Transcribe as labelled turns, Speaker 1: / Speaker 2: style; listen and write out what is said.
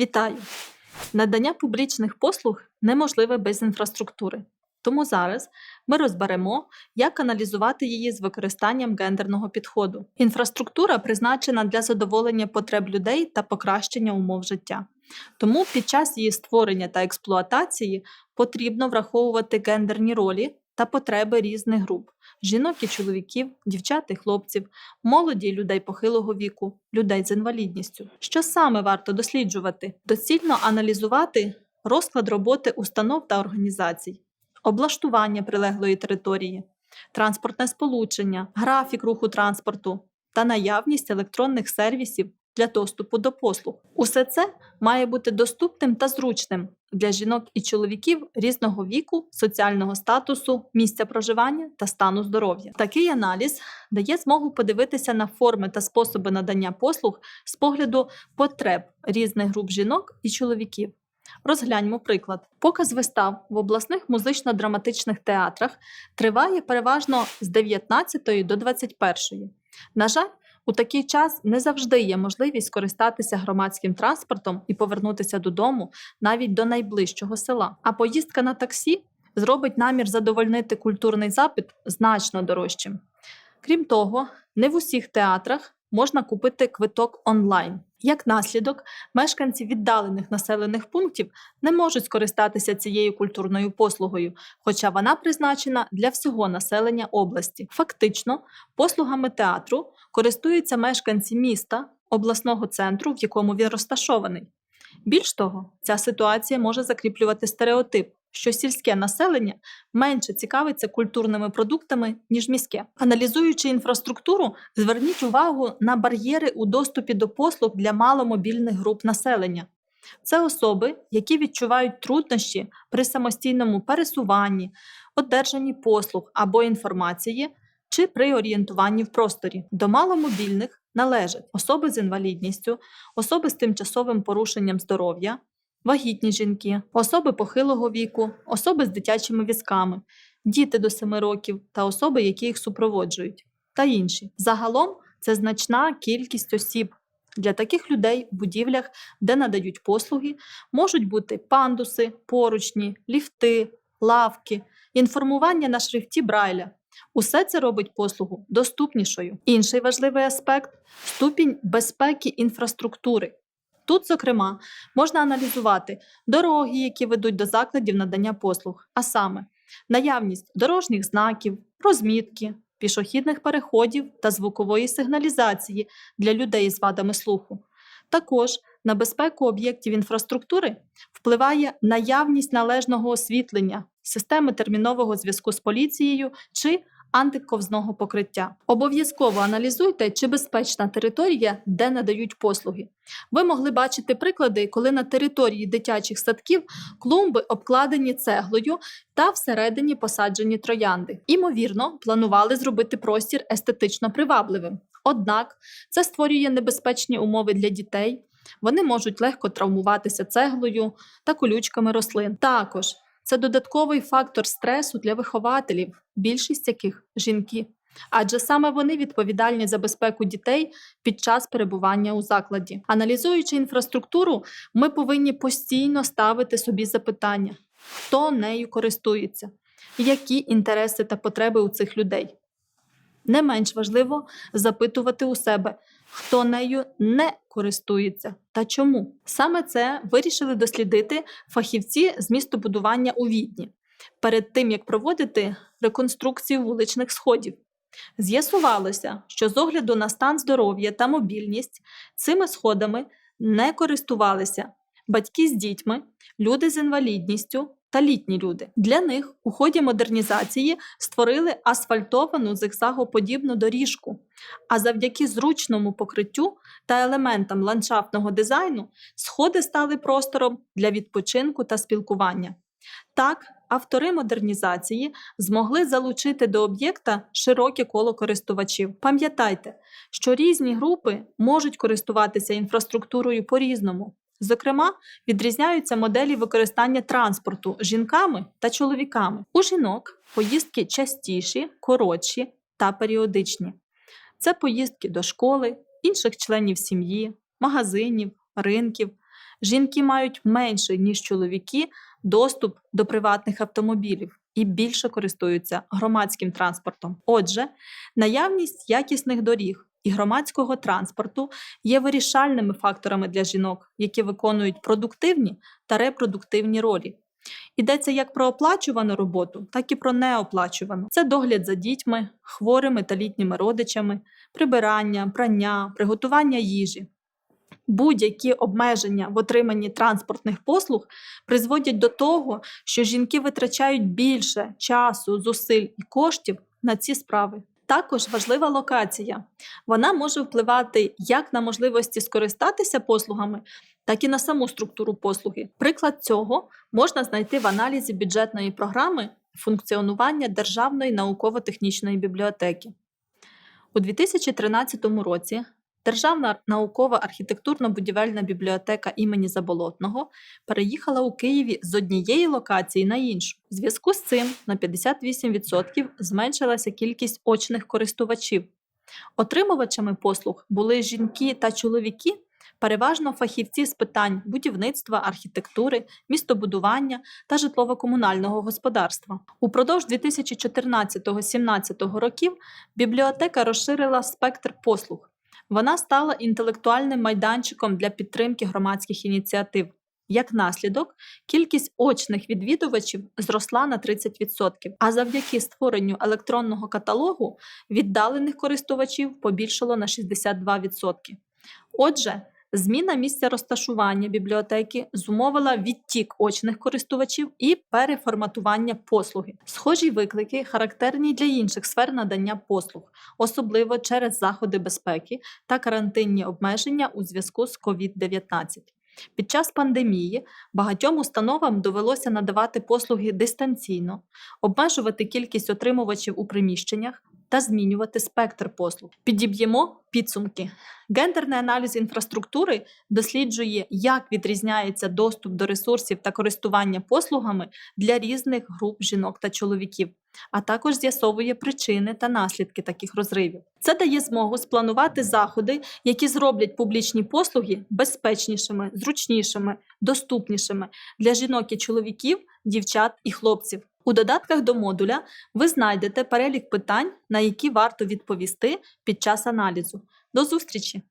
Speaker 1: Вітаю! Надання публічних послуг неможливе без інфраструктури. Тому зараз ми розберемо, як аналізувати її з використанням гендерного підходу. Інфраструктура призначена для задоволення потреб людей та покращення умов життя. Тому під час її створення та експлуатації потрібно враховувати гендерні ролі та потреби різних груп жінок і чоловіків, дівчат і хлопців, молоді людей похилого віку, людей з інвалідністю. Що саме варто досліджувати? Доцільно аналізувати розклад роботи установ та організацій, облаштування прилеглої території, транспортне сполучення, графік руху транспорту та наявність електронних сервісів для доступу до послуг. Усе це має бути доступним та зручним для жінок і чоловіків різного віку, соціального статусу, місця проживання та стану здоров'я. Такий аналіз дає змогу подивитися на форми та способи надання послуг з погляду потреб різних груп жінок і чоловіків. Розгляньмо приклад. Показ вистав в обласних музично-драматичних театрах триває переважно з 19 до 21. На жаль, у такий час не завжди є можливість скористатися громадським транспортом і повернутися додому навіть до найближчого села. А поїздка на таксі зробить намір задовольнити культурний запит значно дорожчим. Крім того, не в усіх театрах можна купити квиток онлайн. Як наслідок, мешканці віддалених населених пунктів не можуть скористатися цією культурною послугою, хоча вона призначена для всього населення області. Фактично, послугами театру користуються мешканці міста, обласного центру, в якому він розташований. Більш того, ця ситуація може закріплювати стереотип, що сільське населення менше цікавиться культурними продуктами, ніж міське. Аналізуючи інфраструктуру, зверніть увагу на бар'єри у доступі до послуг для маломобільних груп населення. Це особи, які відчувають труднощі при самостійному пересуванні, одержанні послуг або інформації чи при орієнтуванні в просторі. До маломобільних належать особи з інвалідністю, особи з тимчасовим порушенням здоров'я, вагітні жінки, особи похилого віку, особи з дитячими візками, діти до 7 років та особи, які їх супроводжують, та інші. Загалом це значна кількість осіб. Для таких людей в будівлях, де надають послуги, можуть бути пандуси, поручні, ліфти, лавки, інформування на шрифті Брайля. Усе це робить послугу доступнішою. Інший важливий аспект ступінь безпеки інфраструктури. Тут, зокрема, можна аналізувати дороги, які ведуть до закладів надання послуг, а саме наявність дорожніх знаків, розмітки, пішохідних переходів та звукової сигналізації для людей з вадами слуху. Також на безпеку об'єктів інфраструктури впливає наявність належного освітлення, системи термінового зв'язку з поліцією чи антиковзного покриття. Обов'язково аналізуйте, чи безпечна територія, де надають послуги. Ви могли бачити приклади, коли на території дитячих садків клумби обкладені цеглою та всередині посаджені троянди. Імовірно, планували зробити простір естетично привабливим. Однак це створює небезпечні умови для дітей. Вони можуть легко травмуватися цеглою та колючками рослин. Також це додатковий фактор стресу для вихователів, більшість яких жінки. Адже саме вони відповідальні за безпеку дітей під час перебування у закладі. Аналізуючи інфраструктуру, ми повинні постійно ставити собі запитання, хто нею користується, які інтереси та потреби у цих людей. Не менш важливо запитувати у себе, хто нею не користується та чому. Саме це вирішили дослідити фахівці з містобудування у Відні перед тим як проводити реконструкцію вуличних сходів. З'ясувалося, що з огляду на стан здоров'я та мобільність цими сходами не користувалися батьки з дітьми, люди з інвалідністю та літні люди. Для них у ході модернізації створили асфальтовану зигзагоподібну доріжку, а завдяки зручному покриттю та елементам ландшафтного дизайну сходи стали простором для відпочинку та спілкування. Так, автори модернізації змогли залучити до об'єкта широке коло користувачів. Пам'ятайте, що різні групи можуть користуватися інфраструктурою по-різному. Зокрема, відрізняються моделі використання транспорту жінками та чоловіками. У жінок поїздки частіші, коротші та періодичні. Це поїздки до школи, інших членів сім'ї, магазинів, ринків, жінки мають менший, ніж чоловіки, доступ до приватних автомобілів і більше користуються громадським транспортом. Отже, наявність якісних доріг і громадського транспорту є вирішальними факторами для жінок, які виконують продуктивні та репродуктивні ролі. Йдеться як про оплачувану роботу, так і про неоплачувану. Це догляд за дітьми, хворими та літніми родичами, прибирання, прання, приготування їжі. Будь-які обмеження в отриманні транспортних послуг призводять до того, що жінки витрачають більше часу, зусиль і коштів на ці справи. Також важлива локація. Вона може впливати як на можливості скористатися послугами, так і на саму структуру послуги. Приклад цього можна знайти в аналізі бюджетної програми функціонування Державної науково-технічної бібліотеки. У 2013 році Державна наукова архітектурно-будівельна бібліотека імені Заболотного переїхала у Києві з однієї локації на іншу. В зв'язку з цим на 58% зменшилася кількість очних користувачів. Отримувачами послуг були жінки та чоловіки, переважно фахівці з питань будівництва, архітектури, містобудування та житлово-комунального господарства. Упродовж 2014-2017 років бібліотека розширила спектр послуг. Вона стала інтелектуальним майданчиком для підтримки громадських ініціатив. Як наслідок, кількість очних відвідувачів зросла на 30%, а завдяки створенню електронного каталогу віддалених користувачів побільшало на 62%. Отже, зміна місця розташування бібліотеки зумовила відтік очних користувачів і переформатування послуги. Схожі виклики характерні для інших сфер надання послуг, особливо через заходи безпеки та карантинні обмеження у зв'язку з COVID-19. Під час пандемії багатьом установам довелося надавати послуги дистанційно, обмежувати кількість отримувачів у приміщеннях та змінювати спектр послуг. Підіб'ємо підсумки. Гендерний аналіз інфраструктури досліджує, як відрізняється доступ до ресурсів та користування послугами для різних груп жінок та чоловіків, а також з'ясовує причини та наслідки таких розривів. Це дає змогу спланувати заходи, які зроблять публічні послуги безпечнішими, зручнішими, доступнішими для жінок і чоловіків, дівчат і хлопців. У додатках до модуля ви знайдете перелік питань, на які варто відповісти під час аналізу. До зустрічі!